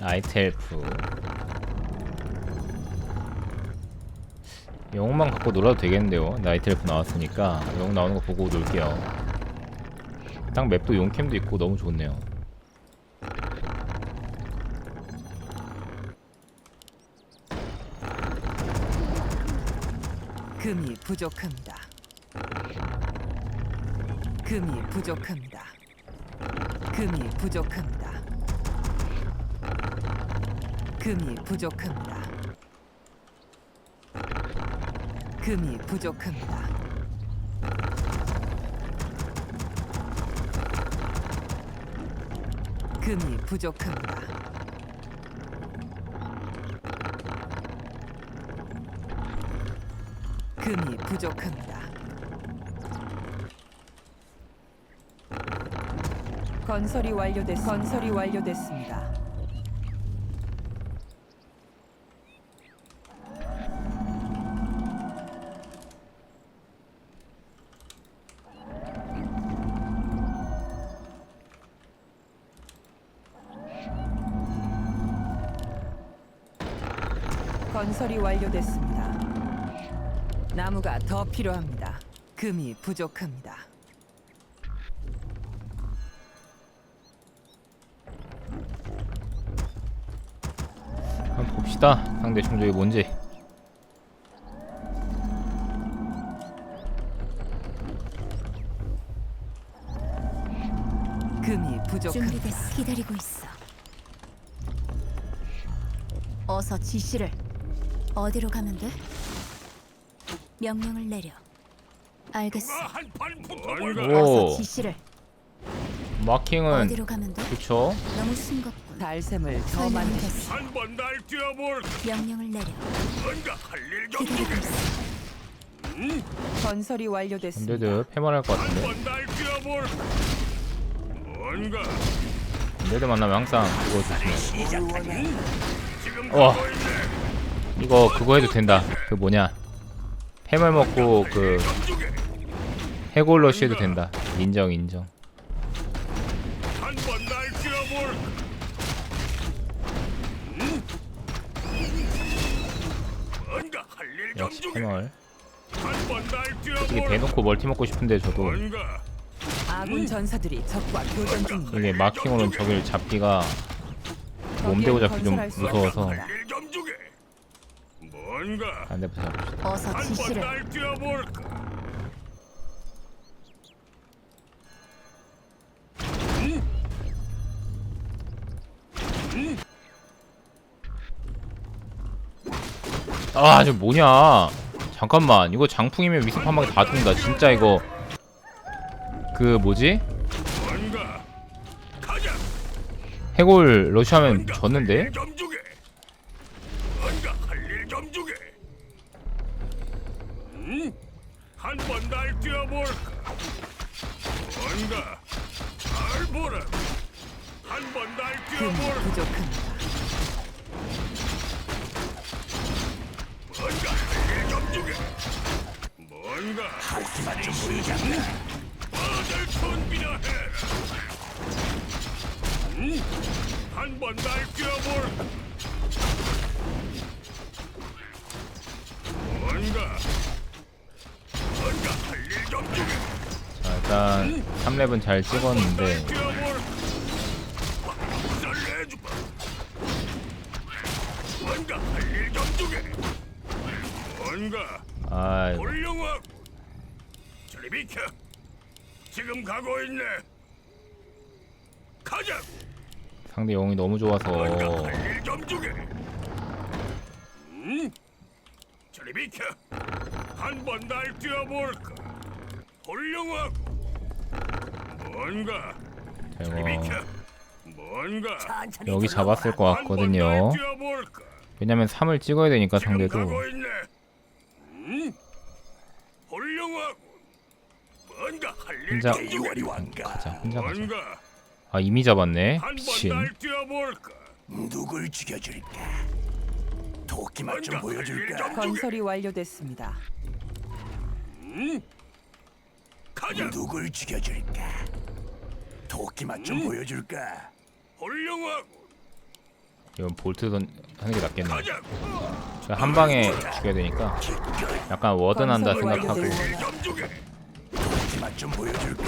나이트 엘프 영웅만 갖고 놀아도 되겠는데요 나이트 엘프 나왔으니까 영웅 나오는 거 보고 놀게요 딱 맵도 용캠도 있고 너무 좋네요 금이 부족합니다. 금이 부족합니다. 금이 부족합니다. 금이 부족합니다. 금이 부족합니다. 금이 부족합니다. 금이 부족합니다. 건설이 완료됐 건설이 완료됐습니다. 건설이 완료됐습니다. 나무가 더 필요합니다. 금이 부족합니다. 한번 봅시다 상대 총적이 뭔지 금이 부족합니다. 준비됐어. 기다리고 있어. 어서 지시를. 어디로 가면 돼? 명령을 내려. 알겠어. 오 지시를. 마킹은 어디로 가면 돼? 그쵸 너무 싱겁군. 달샘을 더 설명이 만드 됐어. 한번 날 뛰어볼 명령을 내려. 뭔가 할일 기다리고 있어. 건설이 완료됐습니다. 근데도 패만할 것 같은데 한번 날 뛰어볼 뭔가 근데도 만나면 항상 그거 조심해 지금 와. 가고 있네 이거 그거 해도 된다. 그 뭐냐? 패물 먹고 그 해골러시 해도 된다. 인정 인정. 역시 날 솔직히 대놓고 멀티 먹고 싶은데 저도. 아군 전사들이 적과 교전 중입니다. 이게 마킹으로는 적을 잡기가 몸대고 잡기 좀 무서워서 뭔가? 반대부터 잡읍시다. 어서 한번 지시를. 날 뛰어볼까? 아저 뭐냐? 잠깐만. 이거 장풍이면 위습한방에 다 죽는다. 진짜 이거. 그 뭐지? 뭔가? 가자! 해골 러시하면 졌는데? 점 음? 한번 날 뛰어볼까 뭔가 잘 보라 한 번 날 금이 뛰어볼까 부족합니다. 뭔가 할일 점중에 뭔가 하기만 좀 보이잖아 다들 준비나 해라 음? 한번 날 뛰어볼까 뭔가 뭔가 일단 3렙은 잘 찍었는데. 훌륭하고. 저리 지금 가고 있네 가자 상대 영웅이 너무 좋아서. 음? 비켜. 한번 날 뛰어볼까? 훌륭하고 뭔가? 비켜 뭔가? 여기 잡았을 것 같거든요. 왜냐면 3을 찍어야 되니까 상대도. 혼자 가자 혼자 가자. 아 이미 잡았네. 미친? 누굴 죽여줄까? 도끼만 좀 보여줄까? 건설이 완료됐습니다. 음? 누굴 죽여줄까? 도끼만 좀 보여줄까? 훌륭하고 이건 볼트 던 하는 게 낫겠네. 가자. 저 한 방에 죽여야 되니까 약간 워든한다 생각하고 도끼 맛 좀 보여줄까?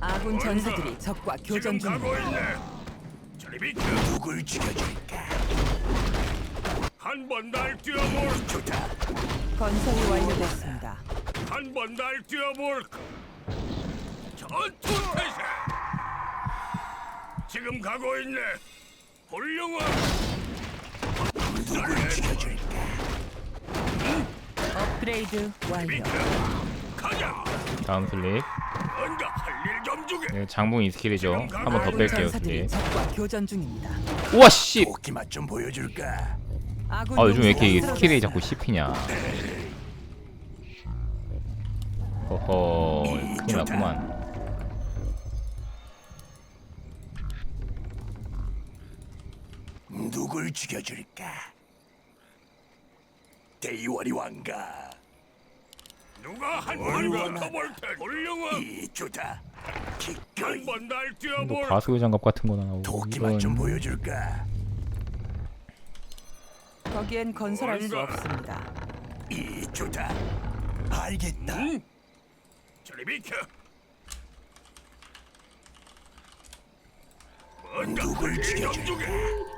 아군 전사들이 적과 교전 지금 가고. 있네. 저리 비켜. 누굴 죽여줄까? 한번 날 뛰어볼. 좋다. 건설이 완료됐습니다. 한번 날 뛰어볼까. 전투 태세. 지금 가고 있네. 훌륭한. 죽여줄까? 업그레이드 완료. 가자. 다음 슬립. 뭔가 할일좀 주게. 네, 장봉 이 스킬이죠. 한 번 더 뺄게요 전사들이 슬립. 적과 교전 중입니다. 우와 씨. 도끼 맛좀 보여줄까? 아군 아 요즘 왜 이렇게 용사가 스킬이. 자꾸 씹히냐. 허허 큰일 났구만. 누굴 죽여줄까? 대이월이 왕가. 누가 한번 붙어볼 테. 훌륭한. 이 좋다. 기꺼이 한번 날또 뛰어볼. 가수의 장갑 같은 거나 나오고 도끼 이런 맛좀 보여줄까? 거기엔 건설할 수 뭔가. 없습니다. 이 좋다. 알겠다. 응? 저리 비켜. 뭔가 누굴 죽여줄까?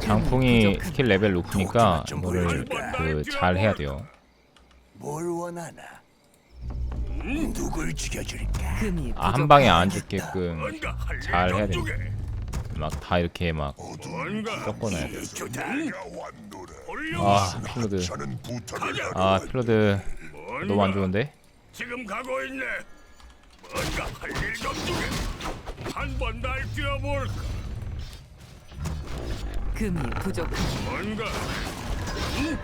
장풍이 스킬 레벨 높으니까 이거를 그 잘 해야 돼요. 뭘 원하나? 누굴 죽여줄까? 금이 아 한. 방에 안 죽게끔 잘 해야 돼. 막 다 이렇게 막 섞어놔야 돼. 훌륭한. 아 필로드. 아 필로드 뭔가 너무 안 좋은데? 지금 가고 있네. 뭔가 할일좀 주게. 한번 날 뛰어볼까. 금이 부족합니다. 뭔가. 응?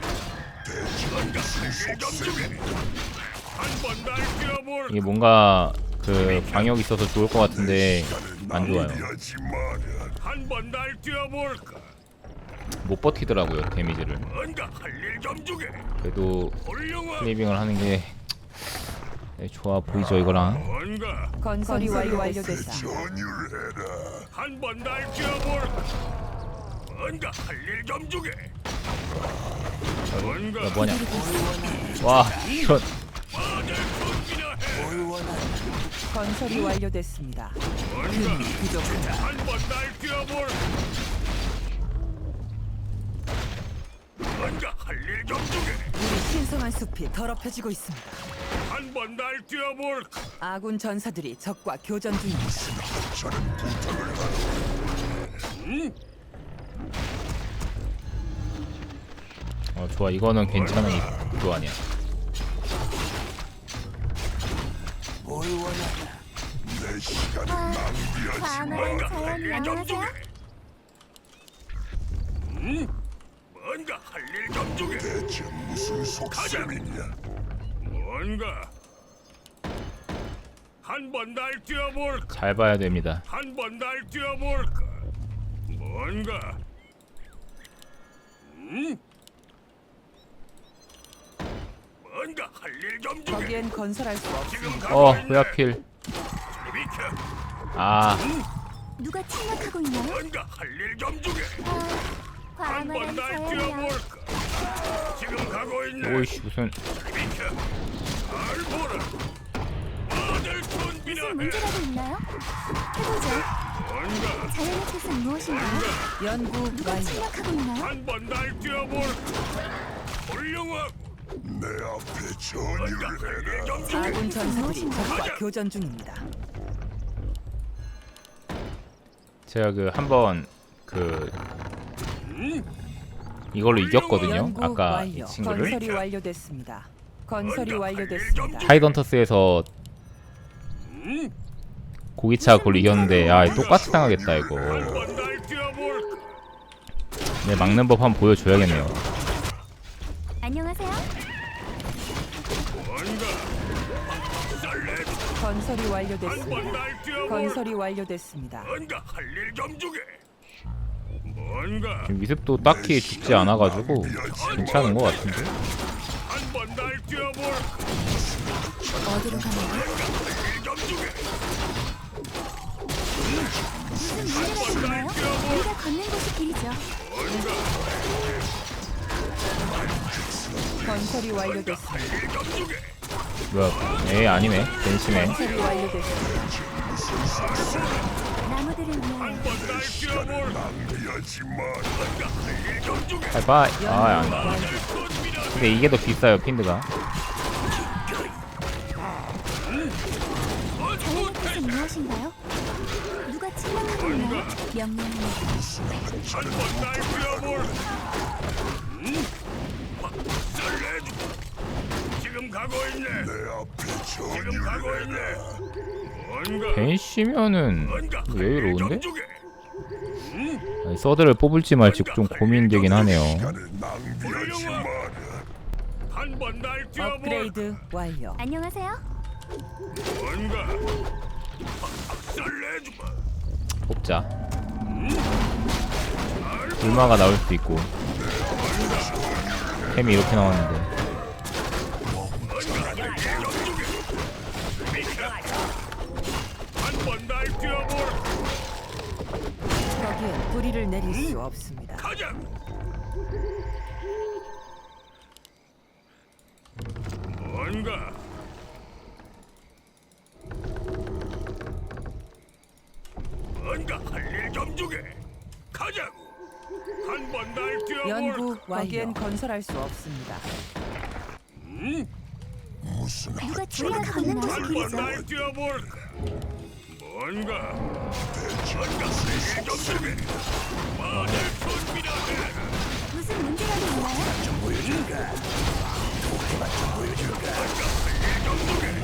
뭔가 할일좀 주게. 한번 날 뛰어볼까. 이게 뭔가 그 방역 있어서 좋을 것 같은데 안 좋아요. 한번 날 뛰어볼까. 못 버티더라고요 데미지를. 뭔가 할일좀 주게. 그래도 훌륭한. 클리빙을 하는 게 네, 좋아 보이죠 이거랑. 뭔가 건설이 완료됐습니다. 한번 날 뛰어볼까. 뭔가 할 일 좀 주게. 뭔가 야 뭐냐? 와 이런 해. 건설이 완료됐습니다. 뭔가. 한번 날 뛰어볼까. 뭔가 할 일 좀 주게. 우리 신성한 숲이 더럽혀지고 있습니다. 한번 날 뛰어볼까. 아군 전사들이 적과 교전 중입니다. 어 좋아 이거는 괜찮은 이 교환이야. 뭘 원하나? 과거의 뭔가 할 자연 일좀 양호하세요? 주게. 음? 뭔가 할 일좀 주게. 대체 무슨 속셈이냐? 뭔가 한번 날 뛰어볼까. 잘 봐야 됩니다. 한번 날 뛰어볼까. 뭔가. 음? 뭔가 할 일 좀 주게. 거기엔 건설할 수. 지금 가고 어 있네. 왜 하필? 비켜. 아 누가 침략하고 있나요? 뭔가 할 일 좀 주게. 아, 한번 날 뛰어볼까. 지금 가고 있네. 오이씨 무슨 무슨 해. 문제라도 있나요? 해보죠. 자연의 뜻은 무엇인가요? 연구 누가 완료. 침략하고 있나요? 한번 날 뛰어볼까. 훌륭하고. 내 앞에 주게. 아군 전사들이 적과 교전 중입니다. 제가 그 한번 그 음? 이걸로 이겼거든요. 연구 아까 이 완료. 친구를 건설이 완료됐습니다. 건설이 완료됐습니다. 음? 고기차 그걸 이겼는데 야 똑같이 당하겠다 이거. 한번 날. 네 막는 법 한번 보여줘야겠네요. 안녕하세요. 건설이 완료됐습니다. 한번 날 뛰어볼까. 건설이 완료됐습니다. 뭔가 할일 좀 주게. 지금 미습도 딱히 죽지 않아가지고 괜찮은 것 같은데. 어디로 가나요? 무슨? 우리가 걷는 곳이 길이죠. 건설이 완료됐습니다. 뭐야 에이 아니네 벤시네 건설이 완료됐습니다. 할일 좀 주게. 바이바이 아안 근데 이게 더 비싸요 핀드가. 한번. 지금 가고 있네. 지금 가고. 있네. 벤시면은 왜 이러는데? 주게. 아니, 서드를 뽑을지 말지 좀 고민되긴 하네요. 업그레이드 완료. 안녕하세요. 뽑자 불마가 나올 수도 있고 템이 이렇게 나왔는데 뿌리를 내릴 수 없습니다. 가자. 뭔가 뭔가 할 일 좀 주게. 가자고. 한 번 날 연구 뛰어볼. 거기엔 건설할 수 없습니다. 무슨 누가 우리가 걷는 곳이 한번 길이죠. 날 뛰어볼. 뭔가 뭔가 주게. 말을 준비하게. 무슨 문제가 있나요?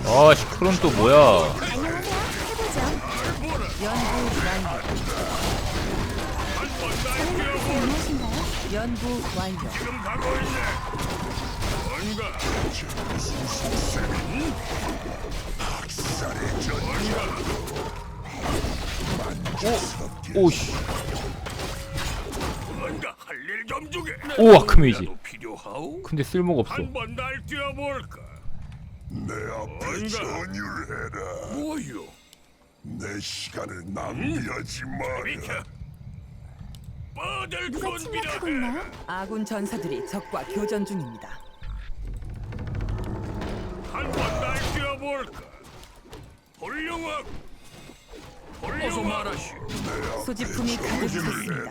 아 시크론 또 뭐야 안녕하세요. 해보죠. 연구 완료. 한번 날 자연의 뛰어볼. 뜻은 무엇인가요? 연구 완료. 지금 가고 있네. 뭔가 학살의 전율. 오씨 뭔가 할일 좀 주게. 오 아크메이지 필요하오. 근데 쓸모가 없어 한번 날 뛰어볼까. 내 앞에. 전율해라. 뭐요? 내 시간을 낭비하지 마라. 침략하고 있나요? 아군 전사들이 적과 교전 중입니다. 한번 날 뛰어볼까. 훌륭하고. 어서 말하시오. 소지품이 가득 찼습니다.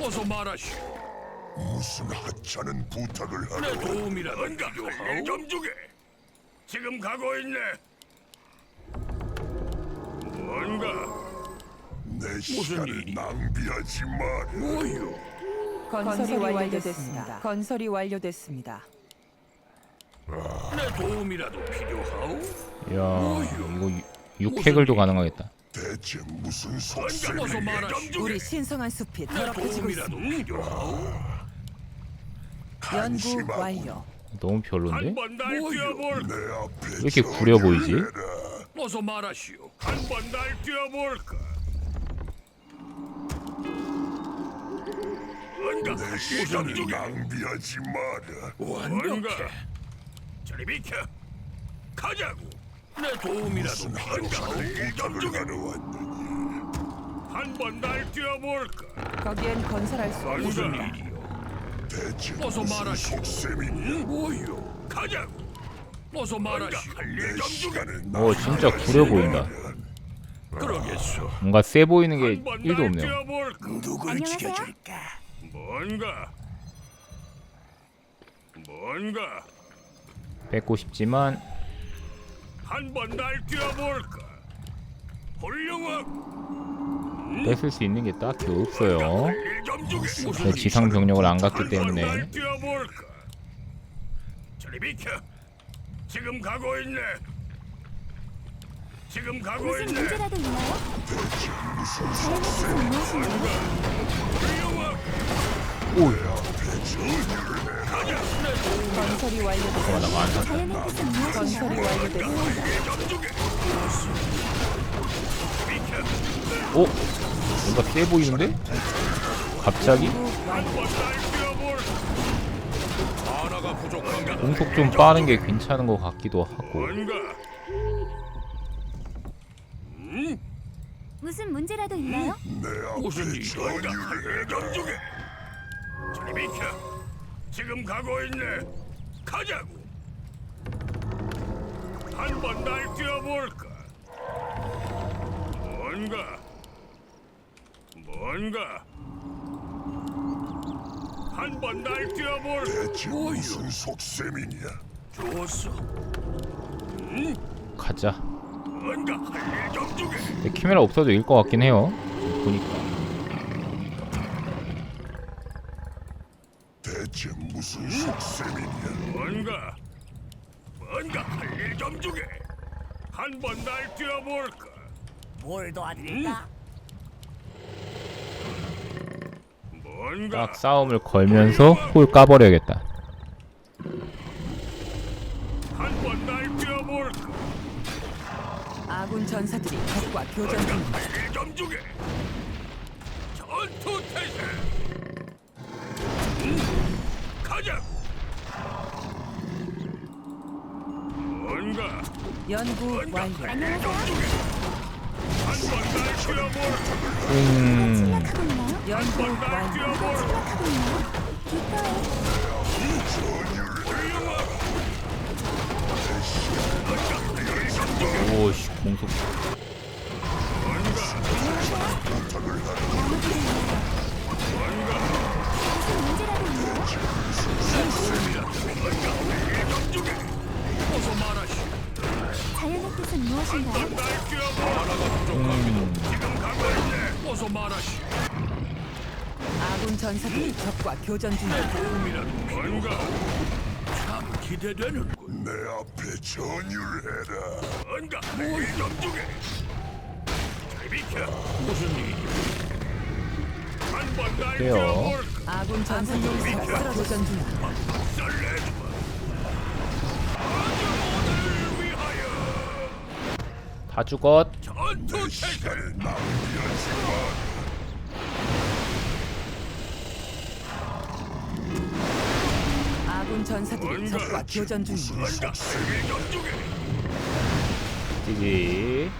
어서 말하시오. 무슨 하찮은 부탁을 내 하라. 도움이라도 필요하오. 좀 주게. 지금 가고 있네. 뭔가 내 시간을 일이? 낭비하지 마라. 뭐요? 건설이 완료됐습니다. 건설이 완료됐습니다. 내 도움이라도 필요하오. 이야 이거 유- 육획을도 가능하겠다 대체 무슨 속셈이. 우리 신성한 숲이 내 더럽혀지고 있습니다. 필요하오. 연구 완료. 너무 별론데? 한번 날 뛰어볼. 내 앞에 왜 이렇게 구려 보이지? 어서 말하시오. 한번 날 뛰어볼까. 뭔가 시간을 주게. 낭비하지 마라. 뭔가 저리 비켜. 가자고. 내 도움이라도 주게. 하러 왔느냐. 한번 날 뛰어볼까. 거기엔 건설할 수 없습니다. 무슨 일이요? 대체 어서 무슨 말하시오. 속셈이냐. 뭐요? 가자고. 어서 말하시오. 내. 시간을 오 진짜 구려 보인다 그러겠소. 뭔가 세 보이는 게 한번 1도 날 없네요 뛰어볼까. 누굴 안녕하세요. 뭔가 뭔가 뺏고 싶지만 한번 날 뛰어볼까. 훌륭하고. 뺏을 수 있는 게 딱히 없어요 일좀 주게. 제 지상 병력을 안 갔기 때문에 날 뛰어볼까. 저리 비켜. 지금 가고 있네. 지금 가고 무슨 있네. 문제라도 있나요? 무엇인가요? 훌륭하고. 건설이 완료됐습니다. 자연의 뜻은 무엇인가요? 건설이 완료됐습니다. 비켜. 오? 뭔가 세 보이는데? 갑자기? 하나가 부족한가. 공속 좀 빠른 게 괜찮은 것 같기도 하고 뭔가 왜 무슨 문제라도 있나요? 내 무슨 앞에 일 뭔가 전율을 할일 좀 주게. 저리 비켜. 지금 가고 있네. 가자고. 한 번 날 뛰어볼까? 뭔가 뭔가 한 번 날 뛰어볼까? 대체 무슨 속셈이냐? 좋았어. 가자 뭔가 할일 좀 주게. 근데 키메라 없어도 이길 것 같긴 해요 보니까 대체 무슨 속셈이냐? 뭔가 뭔가 할 일 좀 주게. 한번 날 뛰어볼까? 뭘 도와드릴까? 뭔가 딱 싸움을 걸면서 홀 까버려야겠다 한 번 날 뛰어볼까? 아군 전사들이 적과 교전 중이다. 할일좀 주게. 전투 태세. 음, 가자. 뭔가 연구 완료. 좀 주게. 음. 오씨 공속 아군 전사들이 적과 교전 중이다. 도움이라도 뭔가 참 기대되는군. 내 앞에 전율해라. 뭔가 뭘좀 주게. 잘 비켜. 무슨 일이? 한번 날 어때요? 뛰어볼까? 아군 전사들이 적과 교전. 아주 위하여 다 죽었 전투 태세. 시간을 낭비하지 마. 아군 전사들이 적과 교전 주게. 찌지